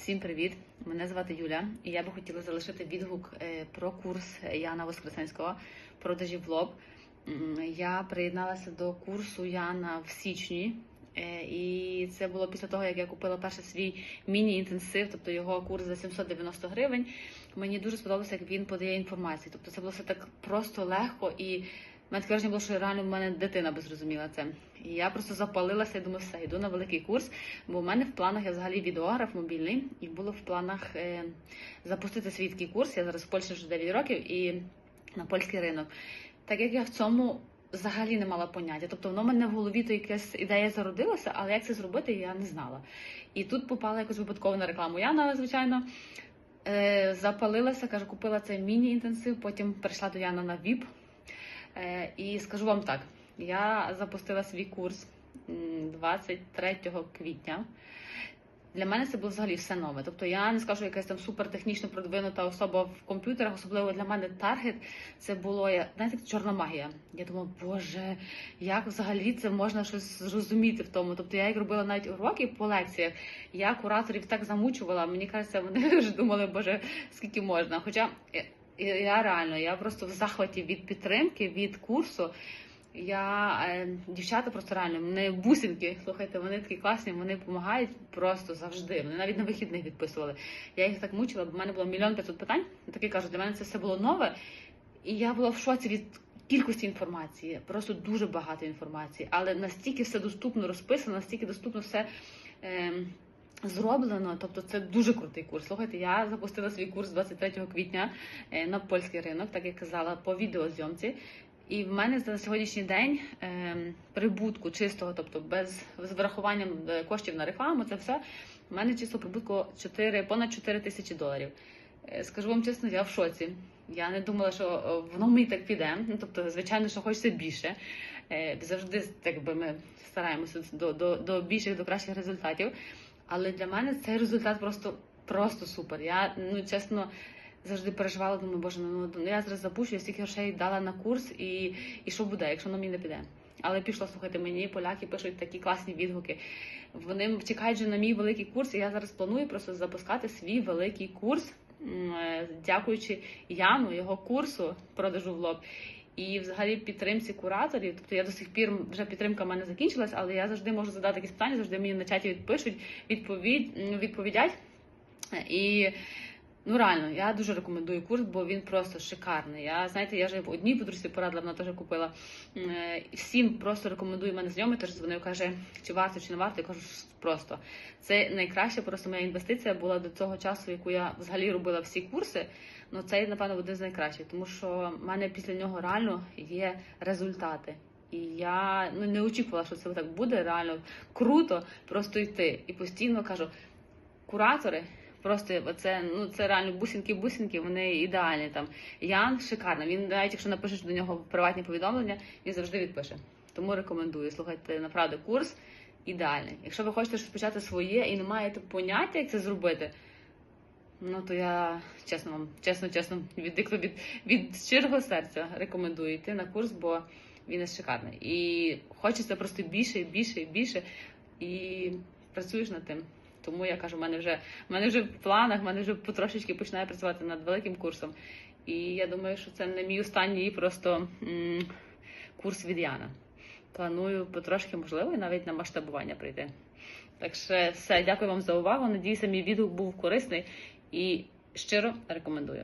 Всім привіт! Мене звати Юля, і я би хотіла залишити відгук е, про курс Яна Воскресенського продажів в лоб. Я приєдналася до курсу Яна в січні, е, і це було після того, як я купила перший свій міні-інтенсив, тобто його курс за 790 гривень. Мені дуже сподобалося, як він подає інформацію. Тобто це було все так просто легко і. Мене таке було, що реально в мене дитина би зрозуміла це. І я просто запалилася і думаю, все, йду на великий курс. Бо в мене в планах я взагалі відеограф мобільний, і було в планах е, запустити свій курс. Я зараз в Польщі вже 9 років і на польський ринок. Так як я в цьому взагалі не мала поняття. Тобто воно в мене в голові то якась ідея зародилася, але як це зробити, я не знала. І тут попала якось випадково на рекламу. Яна, звичайно. Е, запалилася, кажу, купила цей міні-інтенсив, потім перейшла до Яна на ВІП. Е, і скажу вам так: я запустила свій курс 23 квітня. Для мене це було взагалі все нове. Тобто я не скажу, якась там супертехнічно продвинута особа в комп'ютерах, особливо для мене таргет. Це було знаєте, чорна магія. Я думала, боже, як взагалі це можна щось зрозуміти в тому. Тобто я як робила навіть уроки по лекціях, я кураторів так замучувала. Мені кажеться, вони вже думали, боже, скільки можна. Хоча я- реально, я просто в захваті від підтримки, від курсу. Я е, дівчата просто реально вони бусинки. Слухайте, вони такі класні, вони допомагають просто завжди. Вони навіть на вихідних відписували. Я їх так мучила, бо в мене було мільйон п'ятсот питань. Такі кажуть, для мене це все було нове, і я була в шоці від кількості інформації. Просто дуже багато інформації, але настільки все доступно розписано, настільки доступно все. Е, Зроблено, тобто це дуже крутий курс. Слухайте, я запустила свій курс 23 квітня е, на польський ринок, так як казала, по відеозйомці. І в мене за сьогоднішній день ем, прибутку чистого, тобто без з врахуванням е, коштів на рекламу, це все. в мене чисто прибутку 4, понад 4 тисячі доларів. Е, Скажу вам чесно, я в шоці. Я не думала, що воно мені так піде. Ну тобто, звичайно, що хочеться більше. Завжди так би ми стараємося до, до, до більших, до кращих результатів. Але для мене цей результат просто, просто супер. Я ну чесно завжди переживала, думаю, боже, ну я зараз запущу, я стільки грошей дала на курс, і, і що буде, якщо воно мені не піде. Але пішло слухайте, мені поляки пишуть такі класні відгуки. Вони чекають вже на мій великий курс, і я зараз планую просто запускати свій великий курс, е, дякуючи Яну, його курсу продажу в лоб. І взагалі підтримці кураторів. Тобто я до сих пір вже підтримка в мене закінчилась, але я завжди можу задати якісь питання, завжди мені на чаті відпишуть, відповідь, відповідять. І ну реально, я дуже рекомендую курс, бо він просто шикарний. Я знаєте, я вже в одній подружці порадила, вона теж купила. Е, Всім просто рекомендую мене знайомий, теж дзвонив, каже, чи варто, чи не варто. Я кажу, просто це найкраща просто моя інвестиція була до цього часу, яку я взагалі робила всі курси. Ну це напевно один з найкращих, тому що в мене після нього реально є результати. І я ну не очікувала, що це так буде реально круто просто йти. І постійно кажу, куратори. Просто це ну це реально бусинки-бусинки, вони ідеальні там. Ян шикарний. Він навіть якщо напишеш до нього приватні повідомлення, він завжди відпише. Тому рекомендую. Слухайте, направду, курс ідеальний. Якщо ви хочете щось почати своє і не маєте поняття, як це зробити, ну то я чесно вам, чесно, чесно, від, від, від щирого серця рекомендую йти на курс, бо він шикарний. І хочеться просто більше, більше, більше. І працюєш над тим. Тому я кажу, в мене вже в мене вже в планах, в мене вже потрошечки починає працювати над великим курсом. І я думаю, що це не мій останній просто м- курс від Яна. Планую потрошки, можливо, і навіть на масштабування прийти. Так що все, дякую вам за увагу. Надіюся, мій відгук був корисний і щиро рекомендую.